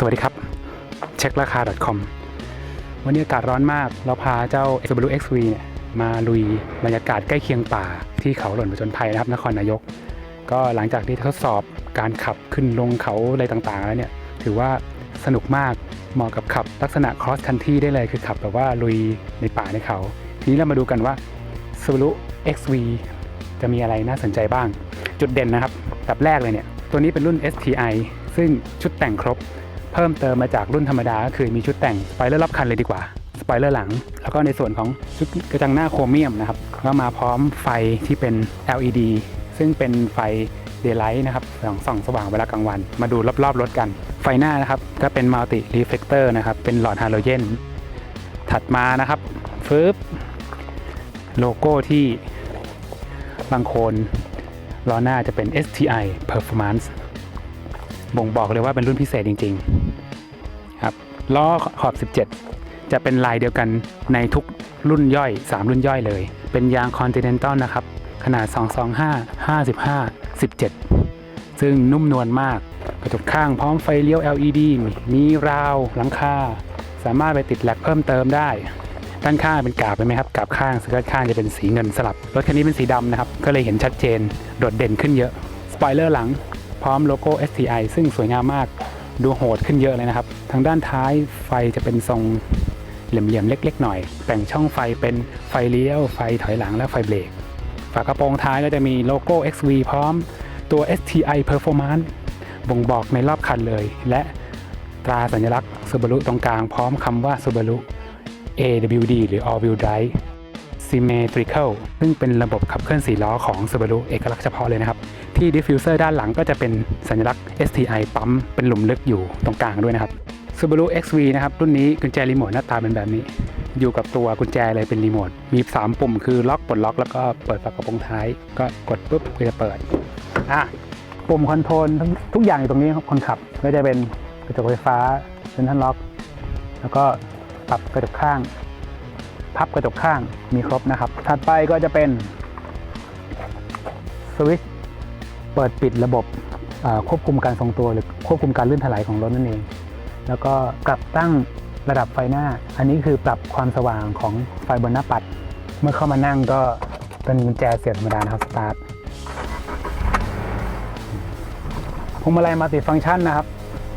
สวัสดีครับ เช็คราคา .com วันนี้อากาศร้อนมาก เราพาเจ้า Subaru XV เนี่ยมาลุยบรรยากาศใกล้เคียงป่าที่เขาหล่นผจญภัยนะครับ นครนายก ก็หลังจากที่ทดสอบการขับขึ้นลงเขาอะไรต่างๆ แล้วเนี่ย ถือว่าสนุกมากเหมาะกับขับลักษณะ cross country ได้เลยคือขับแบบว่าลุยในป่าในเขา ทีนี้เรามาดูกันว่า Subaru XV จะมีอะไรน่าสนใจบ้าง จุดเด่นนะครับอันดับแรกเลยเนี่ยตัวนี้เป็นรุ่น STI ซึ่งชุดแต่งครบ เพิ่มเติมมาจากรุ่นธรรมดาก็คือมีชุดแต่งสไปเลอร์รอบคันเลยดีกว่าสไปเลอร์หลัง แล้วก็ในส่วนของชุดกระจังหน้าโครเมียมนะครับก็มาพร้อมไฟที่เป็น LED ซึ่งเป็นไฟเดย์ไลท์นะครับส่องส่องสว่างเวลากลางวัน มาดูรอบๆรถกัน ไฟหน้านะครับก็เป็นมัลติรีเฟกเตอร์นะครับ เป็นหลอดฮาโลเจน ถัดมานะครับฟึบโลโก้ที่บางโคนล้อหน้าจะเป็น STI Performance บ่งบอกเลยว่าเป็นรุ่นพิเศษจริง ๆ ล้อขอบ 17 จะเป็นลายเดียวกันในทุกรุ่นย่อย 3 รุ่นย่อยเลย เป็นยาง Continental นะครับ ขนาด 225 55 17 ซึ่งนุ่มนวลมาก กระจกข้างพร้อมไฟเลี้ยว LED มีราวหลังคา สามารถไปติดแหลกเพิ่มเติมได้ ด้านข้างเป็นกาบเห็นไหมครับ กาบข้างสกิร์ตข้างจะเป็นสีเงินสลับ รถคันนี้เป็นสีดำนะครับ ก็เลยเห็นชัดเจน โดดเด่นขึ้นเยอะ สปอยเลอร์หลังพร้อมโลโก้ STI ซึ่งสวยงามมาก ดูโหดขึ้นเยอะเลยนะครับ ทางด้านท้ายไฟจะเป็นทรงเหลี่ยมๆเล็ก ๆ หน่อย แต่งช่องไฟเป็นไฟเลี้ยว ไฟถอยหลังและไฟเบรก ฝากระโปรงท้ายก็จะมีโลโก้ XV พร้อมตัว STI Performance บ่งบอกในรอบคันเลย และตราสัญลักษณ์ Subaru ตรงกลางพร้อมคำว่า Subaru AWD หรือ All Wheel Drive Symmetrical ซึ่งเป็นระบบขับเคลื่อน4ล้อของ Subaru เอกลักษณ์เฉพาะเลยนะครับ ที่ดิฟฟิวเซอร์ด้านหลังก็จะเป็นสัญลักษณ์ STI ปั๊ม เป็นหลุมลึกอยู่ตรงกลางด้วยนะครับ Subaru XV นะครับ รุ่นนี้กุญแจรีโมทหน้าตาเป็นแบบนี้ อยู่กับตัวกุญแจเลยเป็นรีโมท มี 3 ปุ่มคือล็อกปลดล็อกแล้วก็เปิดฝากระโปรงท้าย ก็กดปุ๊บก็จะเปิดอะปุ่มคอนโทรลทุกทุกอย่างอยู่ตรงนี้ครับคนขับก็จะเป็นกระจกไฟฟ้าเซ็นทรัลล็อก แล้วก็ปรับกระจกข้าง พับกระจกข้างมีครบนะครับ ถัดไปก็จะเป็นสวิตช์เปิดปิดระบบควบคุมการทรงตัวหรือควบคุมการลื่นถลายของรถนั่นเอง แล้วก็ปรับตั้งระดับไฟหน้า อันนี้คือปรับความสว่างของไฟบนหน้าปัด เมื่อเข้ามานั่งก็เป็นกุญแจเสียบธรรมดานะครับสตาร์ทพวงมาลัยมัลติฟังก์ชันนะครับ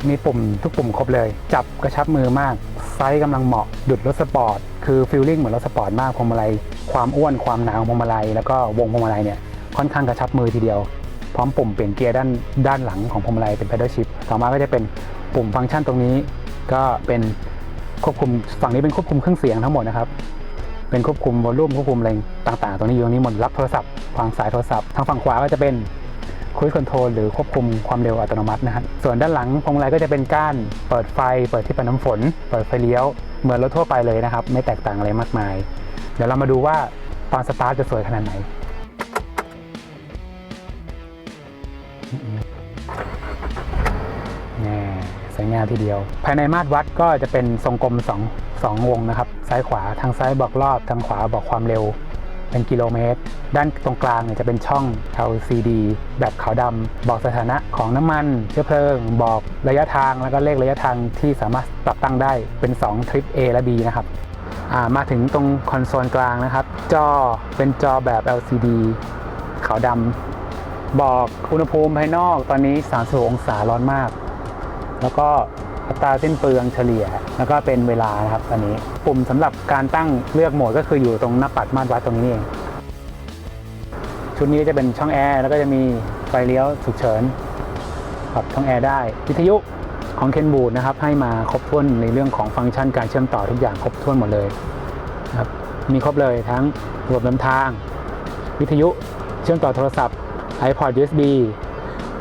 มีปุ่มทุกปุ่มครบเลย จับกระชับมือมาก ไซส์กำลังเหมาะดุดรถสปอร์ตคือฟีลลิ่งเหมือนรถสปอร์ตมากพวงมาลัยความอ้วนความหนาของพวงมาลัยแล้วก็วงพวงมาลัยเนี่ยค่อนข้างกระชับมือทีเดียว พร้อมปุ่มเปลี่ยนเกียร์ด้านด้านหลังของพวงมาลัยเป็น pedal shift ต่อมาก็จะเป็นปุ่มฟังก์ชันตรงนี้ ก็เป็นควบคุมฝั่งนี้เป็นควบคุมเครื่องเสียงทั้งหมดนะครับเป็นควบคุมวอลลุ่มควบคุมอะไรต่างๆ ตรงนี้อยู่ตรงนี้หมดรับโทรศัพท์วางสายโทรศัพท์ทางฝั่งขวาก็จะเป็น คุยคอนโทรลหรือควบคุมความเร็วอัตโนมัตินะฮะส่วนด้านหลังพวงมาลัยก็จะเป็นก้าน เปิดไฟ เปิดที่ปัดน้ำฝน เปิดไฟเลี้ยว เหมือนรถทั่วไปเลยนะครับ ไม่แตกต่างอะไรมากมาย เดี๋ยวเรามาดูว่าตอนสตาร์ทจะสวยขนาดไหนแน่สวยงามทีเดียว ภายในมาตรวัดก็จะเป็นทรงกลม2 2วงนะครับ ซ้ายขวา ทางซ้ายบอกรอบ ทางขวาบอกความเร็ว เป็นกิโลเมตร ด้านตรงกลางเนี่ยจะเป็นช่อง LCD แบบขาวดำบอกสถานะของน้ำมัน เชื้อเพลิง บอกระยะทางแล้วก็เลขระยะทางที่สามารถปรับตั้งได้เป็น 2 ทริป A และ B นะครับมาถึงตรงคอนโซลกลางนะครับ จอเป็นจอแบบ LCD ขาวดำบอกอุณหภูมิภายนอกตอนนี้ 36 องศาร้อนมาก แล้วก็ อัตราสิ้นเปลืองเฉลี่ย แล้วก็เป็นเวลานะครับอันนี้ ปุ่มสำหรับการตั้งเลือกโหมดก็คืออยู่ตรงหน้าปัดมาตรวัดตรงนี้เองชุดนี้จะเป็นช่องแอร์แล้วก็จะมีไฟเลี้ยวฉุกเฉินปรับช่องแอร์ได้ วิทยุของเคนบูดนะครับให้มาครบถ้วนในเรื่องของฟังก์ชันการเชื่อมต่อทุกอย่างครบถ้วนหมดเลยครับมีครบเลยทั้งระบบนำทาง วิทยุเชื่อมต่อโทรศัพท์ iPod USB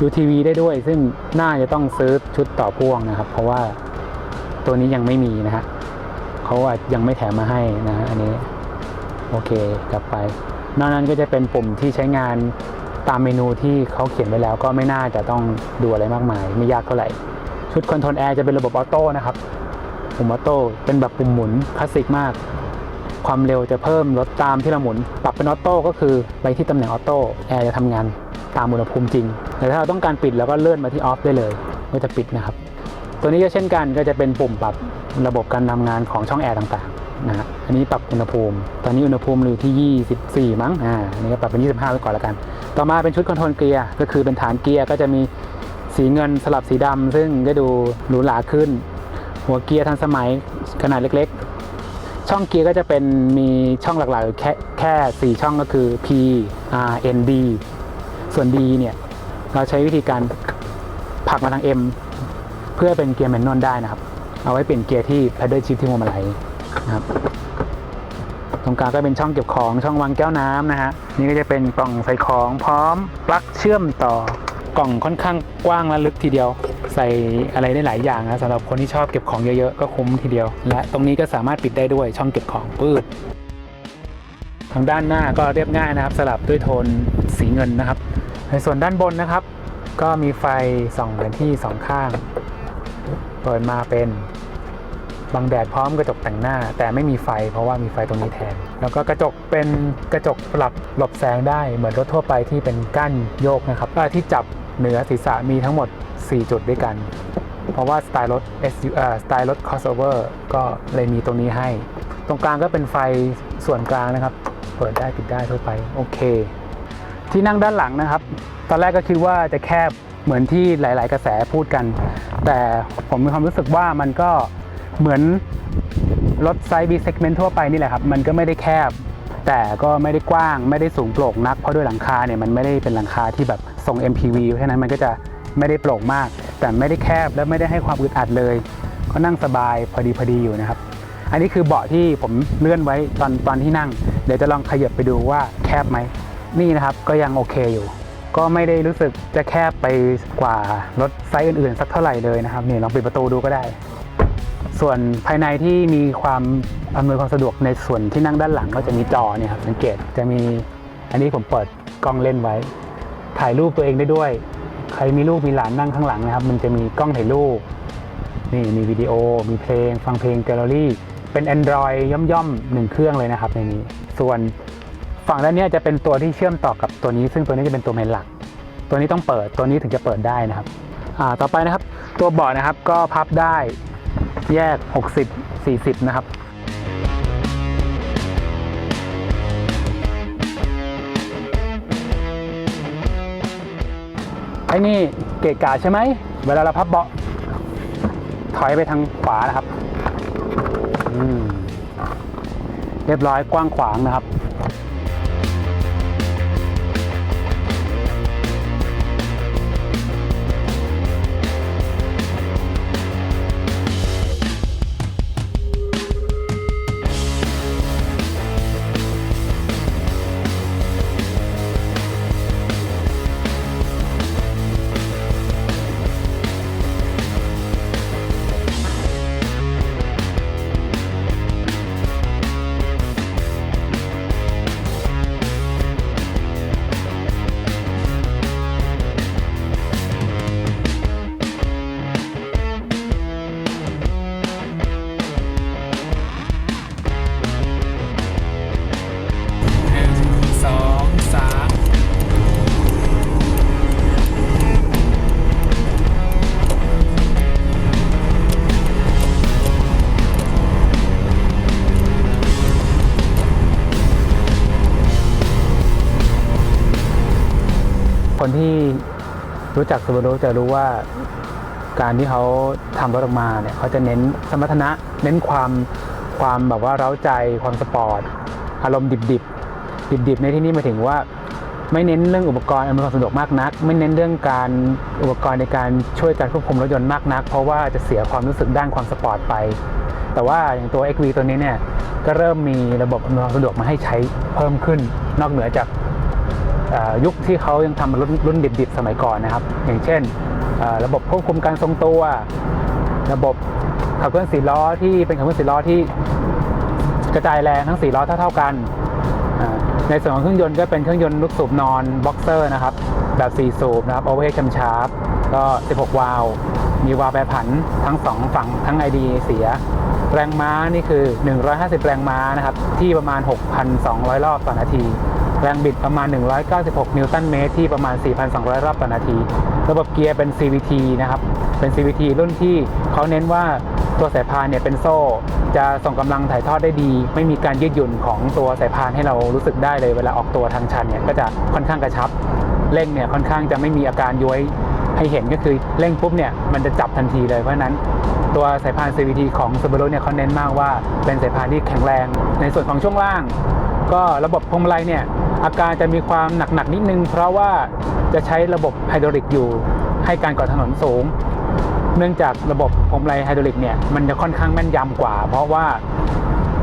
ดูทีวีได้ด้วย ซึ่งน่าจะต้องซื้อชุดต่อพ่วงนะครับ เพราะว่าตัวนี้ยังไม่มีนะฮะเขาอาจยังไม่แถมมาให้นะฮะอันนี้ โอเคกลับไป นอกนั้นก็จะเป็นปุ่มที่ใช้งานตามเมนูที่เขาเขียนไว้แล้ว ก็ไม่น่าจะต้องดูอะไรมากมาย ไม่ยากเท่าไหร่ ชุดคอนโทรลแอร์จะเป็นระบบออโต้นะครับปุ่มออโต้เป็นแบบปุ่มหมุนคลาสสิกมาก ความเร็วจะเพิ่มลดตามที่เราหมุน ปรับเป็นออโต้ก็คือไปที่ตำแหน่งออโต้แอร์จะทำงาน ตามอุณหภูมิจริง แต่ถ้าเราต้องการปิดเราก็เลื่อนมาที่ออฟได้เลย ก็จะปิดนะครับ ตัวนี้ก็เช่นกันก็จะเป็นปุ่มปรับระบบการทำงานของช่องแอร์ต่างๆนะฮะอันนี้ปรับอุณหภูมิ ตอนนี้อุณหภูมิอยู่ที่ 24 มั้ง อ่า อันนี้ก็ปรับเป็น 25 ไว้ก่อนแล้วกัน ต่อมาเป็นชุดคอนโทรลเกียร์ ก็คือเป็นฐานเกียร์ก็จะมีสีเงินสลับสีดำซึ่งก็ดูหรูหราขึ้น หัวเกียร์ทันสมัยขนาดเล็กๆ ช่องเกียร์ก็จะเป็นมีช่องหลักๆอยู่แค่แค่ 4 ช่องก็คือ P R N D ส่วน D เนี่ยเราใช้วิธีการผลักมาทาง M เพื่อเป็นเกียร์แมนนวลได้นะครับ เอาไว้เปลี่ยนเกียร์ที่ paddle shift ที่โมมาไลนะครับตรงกลางก็เป็นช่องเก็บของช่องวางแก้วน้ำนะฮะนี่ก็จะเป็นกล่องใส่ของพร้อมปลั๊กเชื่อมต่อกล่องค่อนข้างกว้างและลึกทีเดียว ใส่อะไรได้หลายอย่างนะสำหรับคนที่ชอบเก็บของเยอะๆก็คุ้มทีเดียว และตรงนี้ก็สามารถปิดได้ด้วยช่องเก็บของปืด ทางด้านหน้าก็เรียบง่ายนะครับ สลับด้วยโทนสีเงินนะครับ ในส่วนด้านบนนะครับ ก็มีไฟส่องไปที่สองข้าง เปิดมาเป็นบังแดดพร้อมกระจกแต่งหน้า แต่ไม่มีไฟเพราะว่ามีไฟตรงนี้แทน แล้วก็กระจกเป็นกระจกปรับหลบแสงได้เหมือนรถทั่วไปที่เป็นกั้นโยกนะครับที่จับเหนือศีรษะมีทั้งหมด 4 จุดด้วยกัน เพราะว่าสไตล์รถ SU เอ่อสไตล์รถ crossover ก็เลยมีตรงนี้ให้ ตรงกลางก็เป็นไฟส่วนกลางนะครับ ปิดได้ปิดได้ทั่วไปโอเค ที่นั่งด้านหลังนะครับ ตอนแรกก็คิดว่าจะแคบเหมือนที่หลาย ๆ กระแสพูดกัน แต่ผมมีความรู้สึกว่ามันก็เหมือนรถไซส์ B segment ทั่วไปนี่แหละครับ มันก็ไม่ได้แคบ แต่ก็ไม่ได้กว้างไม่ได้สูงโปร่งนัก เพราะด้วยหลังคาเนี่ยมันไม่ได้เป็นหลังคาที่แบบทรง MPV เพราะฉะนั้นมันก็จะไม่ได้โปร่งมาก แต่ไม่ได้แคบและไม่ได้ให้ความอึดอัดเลย ก็นั่งสบายพอดีพอดีอยู่นะครับ อันนี้คือเบาะที่ผมเลื่อนไว้ตอนตอนที่นั่ง เดี๋ยวจะลองขยับไปดูว่าแคบไหม นี่นะครับก็ยังโอเคอยู่ ก็ไม่ได้รู้สึกจะแคบไปกว่ารถไซส์อื่นๆ สักเท่าไหร่เลยนะครับนี่ลองปิดประตูดูก็ได้ ส่วนภายในที่มีความอำนวยความสะดวกในส่วนที่นั่งด้านหลังก็จะมีจอเนี่ยครับสังเกตจะมีอันนี้ผมเปิดกล้องเล่นไว้ ถ่ายรูปตัวเองได้ด้วย ใครมีลูกมีหลานนั่งข้างหลังนะครับ มันจะมีกล้องถ่ายรูปนี่มีวิดีโอ มีเพลง ฟังเพลงแกลเลอรี่ เป็น Android ย่อมๆหนึ่งเครื่องเลยนะครับในนี้ ส่วนฝั่งด้านนี้จะเป็นตัวที่เชื่อมต่อกับตัวนี้ ซึ่งตัวนี้จะเป็นตัวเมนหลัก ตัวนี้ต้องเปิดตัวนี้ถึงจะเปิดได้นะครับต่อไปนะครับ ตัวเบาะนะครับก็พับได้แยก 60 40 นะครับไอ้นี่เกะกะใช่ไหม เวลาเราพับเบาะถอยไปทางขวานะครับ เรียบร้อยกว้างขวางนะครับ รู้จักซูบารุจะรู้ว่าการที่เขาทำรถออกมาเนี่ยเขาจะเน้นสมรรถนะ เน้นความความแบบว่าเร้าใจความสปอร์ต อารมณ์ดิบๆดิบๆในที่นี้มาถึงว่า ไม่เน้นเรื่องอุปกรณ์อำนวยความสะดวกมากนัก ไม่เน้นเรื่องการอุปกรณ์ในการช่วยการควบคุมรถยนต์มากนัก เพราะว่าจะเสียความรู้สึกด้านความสปอร์ตไป แต่ว่าอย่างตัว XV ตัวนี้เนี่ยก็เริ่มมีระบบอำนวยความสะดวกมาให้ใช้เพิ่มขึ้น นอกเหนือจาก ยุคที่เขายังทำรุ่นรุ่นดิบๆ สมัยก่อนนะครับ อย่างเช่น ระบบควบคุมการทรงตัว ระบบขับเคลื่อนสี่ล้อที่เป็นขับเคลื่อนสี่ล้อที่กระจายแรงทั้ง4ล้อเท่าๆกัน ในส่วนของเครื่องยนต์ก็เป็นเครื่องยนต์ลูกสูบนอนบ็อกเซอร์นะครับ แบบ4สูบนะครับโอเวอร์เฮดแคมชาร์ปก็ 16 วาล์วมีวาล์วแปรผันทั้ง 2 ฝั่งทั้ง ID เสีย แรงม้านี่คือ 150 แรงม้านะครับ ที่ประมาณ 6,200 รอบต่อนาที แรงบิดประมาณ 196 นิวตันเมตรที่ประมาณ 4,200 รอบต่อนาที ระบบเกียร์เป็น CVT นะครับ เป็น CVT รุ่นที่เขาเน้นว่าตัวสายพานเนี่ยเป็นโซ่ จะส่งกำลังถ่ายทอดได้ดี ไม่มีการยืดหยุ่นของตัวสายพานให้เรารู้สึกได้เลยเวลาออกตัวทางชันเนี่ยก็จะค่อนข้างกระชับเร่งเนี่ยค่อนข้างจะไม่มีอาการย้วยให้เห็นก็คือเร่งปุ๊บเนี่ยมันจะจับทันทีเลยเพราะฉะนั้นตัวสายพาน CVT ของ Subaru เนี่ยเขาเน้นมากว่าเป็นสายพานที่แข็งแรง ในส่วนของช่วงล่าง ก็ระบบพวงมาลัยเนี่ย อาการจะมีความหนักๆนิดนึง เพราะว่าจะใช้ระบบไฮดรอลิกอยู่ให้การก่อถนนสูง เนื่องจากระบบพวงมาลัยไฮดรอลิกเนี่ยมันจะค่อนข้างแม่นยำกว่า เพราะว่า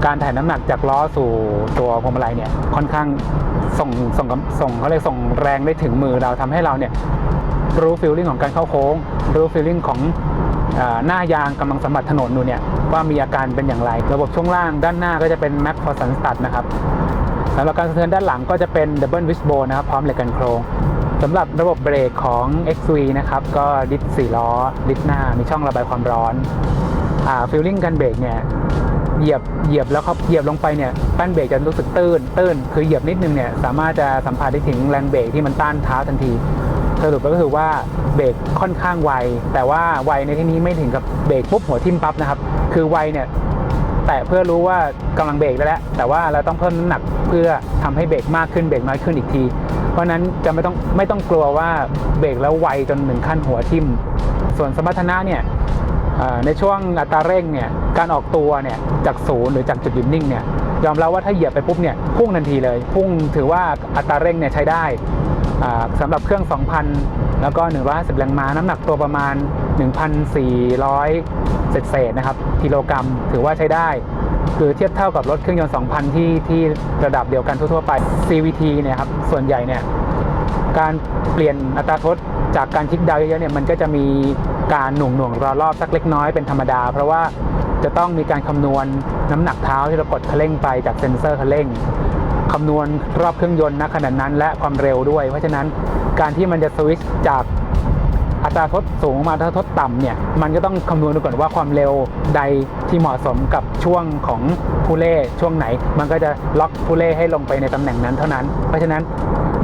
การถ่ายน้ำหนักจากล้อสู่ตัวพวงมาลัยเนี่ยค่อนข้างส่งส่งส่งเขาเรียกส่งแรงได้ถึงมือเราทำให้เราเนี่ยรู้ฟีลลิ่งของการเข้าโค้ง รู้ฟีลลิ่งของอหน้ายางกำลังสัมผัสถนนอยู่เนี่ยว่ามีอาการเป็นอย่างไร ระบบช่วงล่างด้านหน้าก็จะเป็น Mac f o r s u n Stud นะครับ สำหรับการสะเทือนด้านหลังก็จะเป็น Double Wishbone นะครับพร้อมเหล็กกันโครงสำหรับระบบเบรกของ XV นะครับก็ดิส4ล้อ ดิสหน้ามีช่องระบายความร้อนอ่าฟิลลิ่งการเบรกเนี่ยเหยียบเหยียบแล้วครับเหยียบลงไปเนี่ยแป้นเบรกจะรู้สึกตื้นตื้นคือเหยียบนิดนึงเนี่ยสามารถจะสัมผัสได้ถึงแรงเบรกที่มันต้านเท้าทันทีสรุปก็คือว่าเบรกค่อนข้างไว แต่ว่าไวในที่นี้ไม่ถึงกับเบรกปุ๊บหัวทิ่มปั๊บนะครับ คือไวเนี่ย แต่เพื่อรู้ว่ากำลังเบรกได้แล้ว แต่ว่าเราต้องเพิ่มน้ำหนักเพื่อทำให้เบรกมากขึ้นเบรกน้อยขึ้นอีกที เพราะนั้นจะไม่ต้องไม่ต้องกลัวว่าเบรกแล้วไวจนถึงขั้นหัวทิ่ม ส่วนสมรรถนะเนี่ยในช่วงอัตราเร่งเนี่ยการออกตัวเนี่ยจากศูนย์หรือจากจุดหยุดนิ่งเนี่ยยอมรับว่าถ้าเหยียบไปปุ๊บเนี่ยพุ่งทันทีเลย พุ่งถือว่าอัตราเร่งเนี่ยใช้ได้ สำหรับเครื่อง 2,000 แล้วก็ 150 แรงม้า น้ำหนักตัวประมาณ 1,400เศษเศษๆนะครับกิโลกรัม ถือว่าใช้ได้คือเทียบเท่ากับรถเครื่องยนต์ 2,000 ที่ที่ระดับเดียวกันทั่ว ๆ ไป CVT เนี่ยครับส่วนใหญ่เนี่ยการเปลี่ยนอัตราทดจากการคิกดาวเยอะๆเนี่ยมันก็จะมีการหน่วงหน่วงๆรอรอบสักเล็กน้อยเป็นธรรมดา เพราะว่าจะต้องมีการคำนวณน้ำหนักเท้าที่เรากดคันเร่งไปจากเซ็นเซอร์คันเร่ง คำนวณรอบเครื่องยนต์ณขณะนั้น และความเร็วด้วย เพราะฉะนั้นการที่มันจะสวิตช์จากอัตราทดสูงมาอัตราทดต่ำเนี่ยมันก็ต้องคำนวณดูก่อนว่าความเร็วใดที่เหมาะสมกับช่วงของผู้เล่ช่วงไหน มันก็จะล็อกผู้เล่ให้ลงไปในตำแหน่งนั้นเท่านั้น เพราะฉะนั้น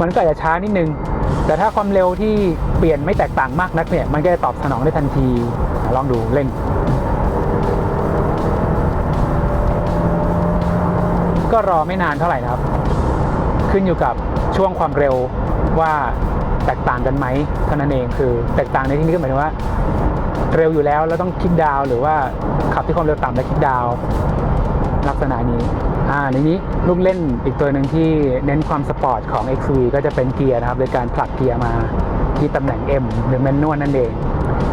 มันก็อาจจะช้านิดนึง แต่ถ้าความเร็วที่เปลี่ยนไม่แตกต่างมากนักเนี่ยมันก็จะตอบสนองได้ทันทีลองดูเร่ง ก็รอไม่นานเท่าไหร่นะครับ ขึ้นอยู่กับช่วงความเร็วว่าแตกต่างกันไหมเท่านั้นเองคือแตกต่างในที่นี้ก็หมายถึงว่า เร็วอยู่แล้วแล้วต้องคลิกดาวหรือว่าขับที่ความเร็วต่ำแล้วคลิกดาวลักษณะนี้อ่าในนี้ลูกเล่นอีกตัวหนึ่งที่เน้นความสปอร์ตของ XV ก็จะเป็นเกียร์นะครับโดยการผลักเกียร์มาที่ตำแหน่ง M หรือแมนนวลนั่นเอง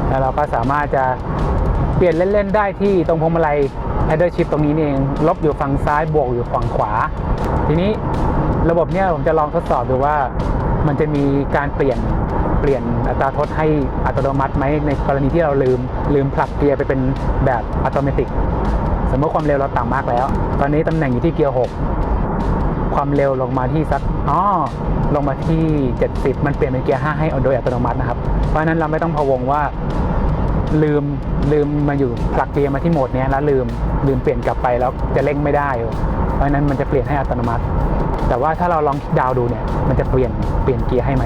แล้วเราก็สามารถจะเปลี่ยนเล่น ๆ ได้ที่ตรงพวงมาลัย pedal shift ตรงนี้เอง ลบอยู่ฝั่งซ้ายบวกอยู่ฝั่งขวา ทีนี้ ระบบเนี้ยผมจะลองทดสอบดูว่า มันจะมีการเปลี่ยนเปลี่ยนอัตราทดให้อัตโนมัติไหมในกรณีที่เราลืมลืมผลักเกียร์ไปเป็นแบบอัตโนมัติสมมติความเร็วเราต่ำมากแล้ว ตอนนี้ตำแหน่งอยู่ที่เกียร์6ความเร็วลงมาที่สักอ๋อลงมาที่ 70 มันเปลี่ยนเป็นเกียร์5ให้โดยอัตโนมัตินะครับ เพราะฉะนั้นเราไม่ต้องพะวงว่าลืมลืมมาอยู่ผลักเกียร์มาที่โหมดนี้แล้วลืมลืมเปลี่ยนกลับไปแล้วจะเร่งไม่ได้ เพราะฉะนั้นมันจะเปลี่ยนให้อัตโนมัติ แต่ว่าถ้าเราลองคลิกดาวดูเนี่ย มันจะเปลี่ยนเปลี่ยนเกียร์ให้ไหม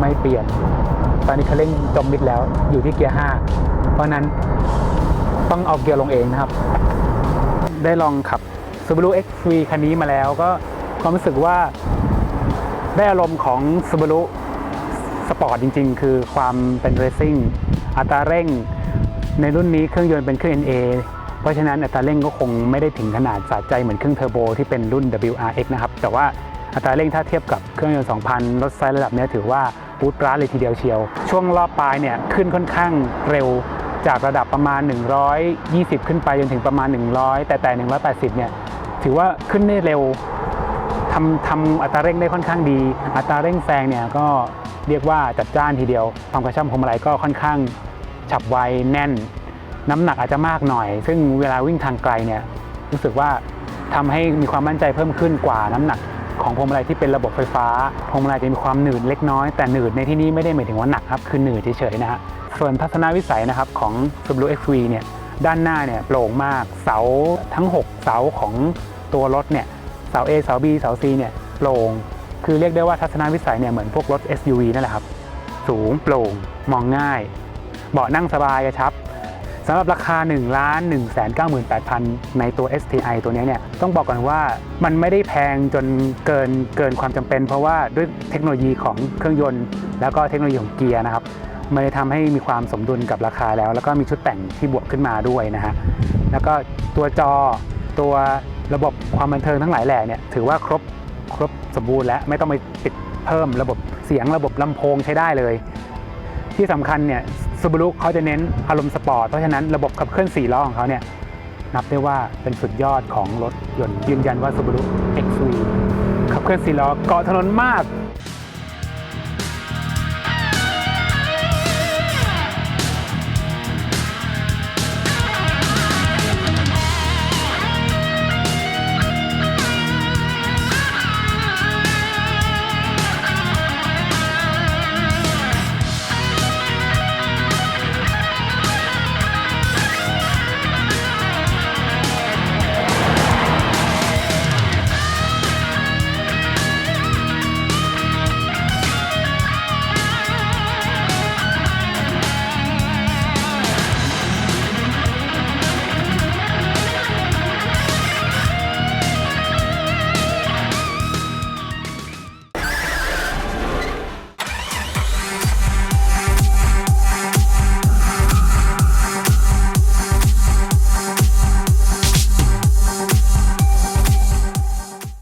ไม่เปลี่ยน ตอนนี้เขาเร่งจมมิดแล้วอยู่ที่เกียร์5เพราะนั้นต้องเอาเกียร์ลงเองนะครับ ได้ลองขับ Subaru XV คันนี้มาแล้วก็ความรู้สึกว่าได้อารมณ์ของ Subaru สปอร์ตจริง ๆ คือความเป็นเรซิ่งอัตราเร่ง ในรุ่นนี้เครื่องยนต์เป็นเครื่อง NA เพ ราะฉะนั้นอัตราเร่งก็คงไม่ได้ถึงขนาดสะใจเหมือนเครื่องเทอร์โบที่เป็นรุ่น WRX นะครับ แต่ว่าอัตราเร่งถ้าเทียบกับเครื่องยนต์ 2,000 รถไซส์ระดับนี้ถือว่าปูดปราดเลยทีเดียวเชียว ช่วงรอบปลายเนี่ยขึ้นค่อนข้างเร็วจากระดับประมาณ 120 ขึ้นไปจนถึงประมาณ 100 แต่แต่ 180 เนี่ยถือว่าขึ้นได้เร็วทำทำอัตราเร่งได้ค่อนข้างดี อัตราเร่งแซงเนี่ยก็เรียกว่าจัดจ้านทีเดียวความกระชับพวงมาลัยก็ค่อนข้างฉับไวแน่น น้ำหนักอาจจะมากหน่อย ซึ่งเวลาวิ่งทางไกลเนี่ยรู้สึกว่าทำให้มีความมั่นใจเพิ่มขึ้นกว่าน้ำหนักของพวงมาลัยที่เป็นระบบไฟฟ้าพวงมาลัยจะมีความหนืดเล็กน้อยแต่หนืดในที่นี้ไม่ได้หมายถึงว่าหนักครับคือหนืดเฉยๆนะฮะส่วนทัศนวิสัยนะครับของ Subaru XV เนี่ยด้านหน้าเนี่ยโปร่งมากเสาทั้ง 6 เสาของตัวรถเนี่ยเสา A เสา B เสา C เนี่ยโปร่งคือเรียกได้ว่าทัศนวิสัยเนี่ยเหมือนพวกรถ SUV นั่นแหละครับ สูงโปร่งมองง่าย เบาะนั่งสบายกระชับ สำหรับราคา1ล้าน1 9 8 0 0 0 ในตัว STI ตัวนี้เนี่ยต้องบอกก่อนว่ามันไม่ได้แพงจนเกินเกินความจำเป็น เพราะว่าด้วยเทคโนโลยีของเครื่องยนต์ แล้วก็เทคโนโลยีของเกียร์นะครับมันเลยทำให้มีความสมดุลกับราคาแล้ว แล้วก็มีชุดแต่งที่บวกขึ้นมาด้วยนะฮะแล้วก็ตัวจอตัวระบบความบันเทิงทั้งหลายแหล่เนี่ยถือว่าครบครบสมบูรณ์แล้วไม่ต้องไปติดเพิ่มระบบเสียงระบบลำโพงใช้ได้เลย ที่สำคัญเนี่ย ซูบารุเขาจะเน้นอารมณ์สปอร์ต เพราะฉะนั้นระบบขับเคลื่อน4ล้อของเขาเนี่ยนับได้ว่าเป็นสุดยอดของรถยนต์ยืนยันว่าซูบารุ XV ขับเคลื่อน4ล้อเกาะถนนมาก